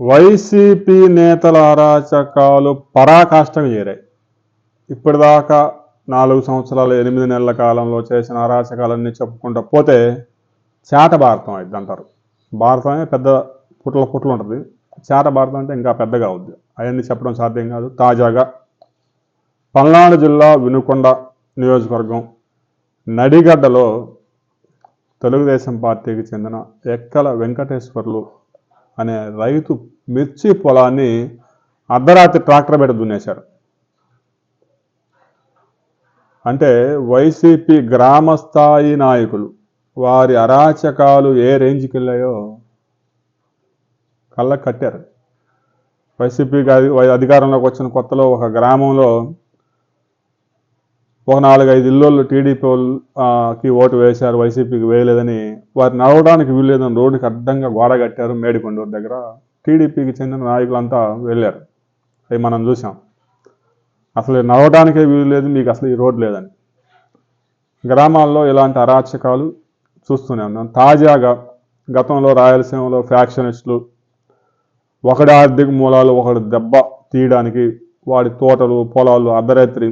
YCP నేతల అరాచకాలు పరాకాష్టకు చేరాయి. ఇప్పటిదాకా నాలుగు సంవత్సరాలు ఎనిమిది నెలల కాలంలో చేసిన అరాచకాలన్నీ చెప్పుకుంటూ పోతే చేట భారతం అయింది అంటారు భారతమే పెద్ద పుట్ల పుట్లు ఉంటుంది. చేట భారతం అంటే ఇంకా పెద్దగా అవుద్ది. అవన్నీ చెప్పడం సాధ్యం కాదు. తాజాగా పల్నాడు జిల్లా వినుకొండ నియోజకవర్గం నడిగడ్డలో తెలుగుదేశం పార్టీకి చెందిన ఎక్కల వెంకటేశ్వర్లు అనే రైతు మిర్చి పొలాన్ని అర్ధరాత్రి ట్రాక్టర్ పెట్ట దున్నేశారు. అంటే వైసీపీ గ్రామ స్థాయి నాయకులు వారి అరాచకాలు ఏ రేంజ్కి వెళ్ళాయో కళ్ళకు కట్టారు. వైసీపీ అధికారంలోకి వచ్చిన కొత్తలో ఒక గ్రామంలో ఒక నాలుగైదు ఇల్లు టీడీపీ వాళ్ళకి ఓటు వేశారు వైసీపీకి వేయలేదని వారు నడవడానికి వీల్లేదని రోడ్డుకి అడ్డంగా గోడ కట్టారు మేడికొండూరు దగ్గర. టీడీపీకి చెందిన నాయకులంతా వెళ్ళారు. అవి మనం చూసాం. అసలు నడవడానికే వీలు లేదు మీకు అసలు ఈ రోడ్ లేదని. గ్రామాల్లో ఇలాంటి అరాచకాలు చూస్తూనే ఉన్నాం. తాజాగా గతంలో రాయలసీమలో ఫ్యాక్షనిస్టులు ఒకటి ఆర్థిక మూలాలు ఒకటి దెబ్బ తీయడానికి వాడి తోటలు పొలాలు అర్ధరాత్రి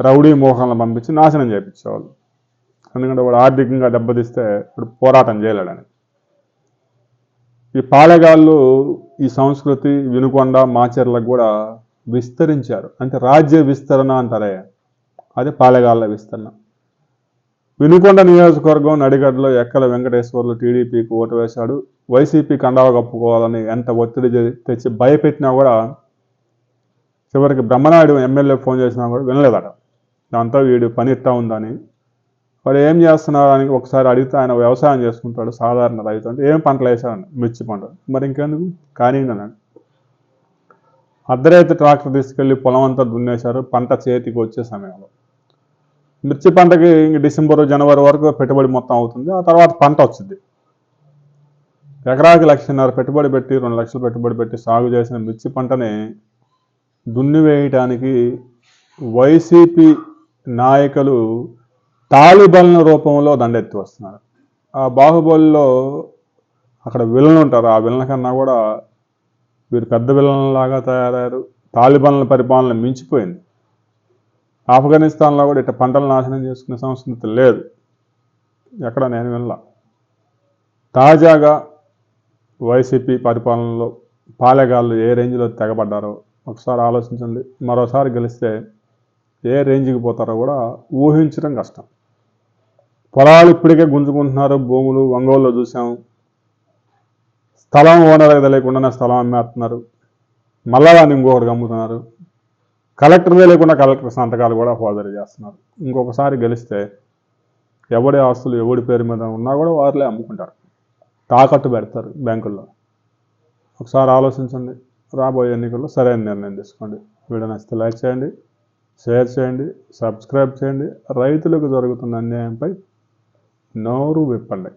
రౌడీ మోహన్లు పంపించి నాశనం చేయించేవాళ్ళు. ఎందుకంటే వాడు ఆర్థికంగా దెబ్బతిస్తే ఇప్పుడు పోరాటం చేయలేడని. ఈ పాలెగాళ్ళు ఈ సంస్కృతి వినుకొండ మాచర్లకు కూడా విస్తరించారు. అంటే రాజ్య విస్తరణ అంటారే. అదే పాలెగాళ్ళ విస్తరణ. వినుకొండ నియోజకవర్గం నడిగడ్డలో ఎక్కల వెంకటేశ్వర్లు టీడీపీకి ఓటు వేశాడు. వైసీపీ కండావ కప్పుకోవాలని ఎంత ఒత్తిడి చే- తెచ్చి భయపెట్టినా కూడా చివరికి బ్రహ్మనాయుడు ఎమ్మెల్యే ఫోన్ చేసినా కూడా వినలేదట. దాంతో వీడు పని ఇట్టా ఉందని. వాడు ఏం చేస్తున్నారు అని ఒకసారి అడిగితే ఆయన వ్యవసాయం చేసుకుంటాడు సాధారణ రైతు అంటే ఏం పంటలు వేశాడండి మిర్చి పంట. మరి ఇంకెందుకు? కానీ అన్నాడు. అర్ధరైతు ట్రాక్టర్ తీసుకెళ్ళి పొలం అంతా దున్నేశారు పంట చేతికి వచ్చే సమయంలో. మిర్చి పంటకి ఇంక డిసెంబర్ జనవరి వరకు పెట్టుబడి మొత్తం అవుతుంది. ఆ తర్వాత పంట వచ్చింది. ఎకరాకి లక్షన్నర పెట్టుబడి పెట్టి రెండు లక్షలు పెట్టుబడి పెట్టి సాగు చేసిన మిర్చి పంటని దున్ని వేయటానికి వైసీపీ నాయకులు తాలిబన్ల రూపంలో దండెత్తి వస్తున్నారు. ఆ బాహుబలిలో అక్కడ విలన్ ఉంటారు. ఆ విలన్ కన్నా కూడా వీరు పెద్ద విలన్లాగా తయారయ్యారు. తాలిబన్ల పరిపాలన మించిపోయింది. ఆఫ్ఘనిస్తాన్లో కూడా ఇట్ట పంటలు నాశనం చేసుకునే సంస్కృతి లేదు. ఎక్కడ నేను వినలా. తాజాగా వైసీపీ పరిపాలనలో పాలెగాళ్ళు ఏ రేంజ్లో తెగబడ్డారో ఒకసారి ఆలోచించండి. మరోసారి గెలిస్తే ఏ రేంజ్కి పోతారో కూడా ఊహించడం కష్టం. పొలాలు ఇప్పటికే గుంజుకుంటున్నారు భూములు ఒంగోలులో చూసాం. స్థలం ఓనర్కి తెలియకుండానే స్థలం అమ్మేస్తున్నారు. మళ్ళా దాన్ని ఇంకొకటికి అమ్ముతున్నారు. కలెక్టర్ తెలియకుండా కలెక్టర్ సంతకాలు కూడా ఫోర్జరీ చేస్తున్నారు. ఇంకొకసారి గెలిస్తే ఎవడి ఆస్తులు ఎవడి పేరు మీద ఉన్నా కూడా వారిలే అమ్ముకుంటారు. తాకట్టు పెడతారు బ్యాంకుల్లో. ఒకసారి ఆలోచించండి. రాబోయే ఎన్నికల్లో సరైన నిర్ణయం తీసుకోండి. వీడియో నచ్చితే లైక్ చేయండి. షేర్ చేయండి సబ్స్క్రైబ్ చేయండి. రైతులకు జరుగుతున్న అన్యాయంపై నోరు విప్పండి.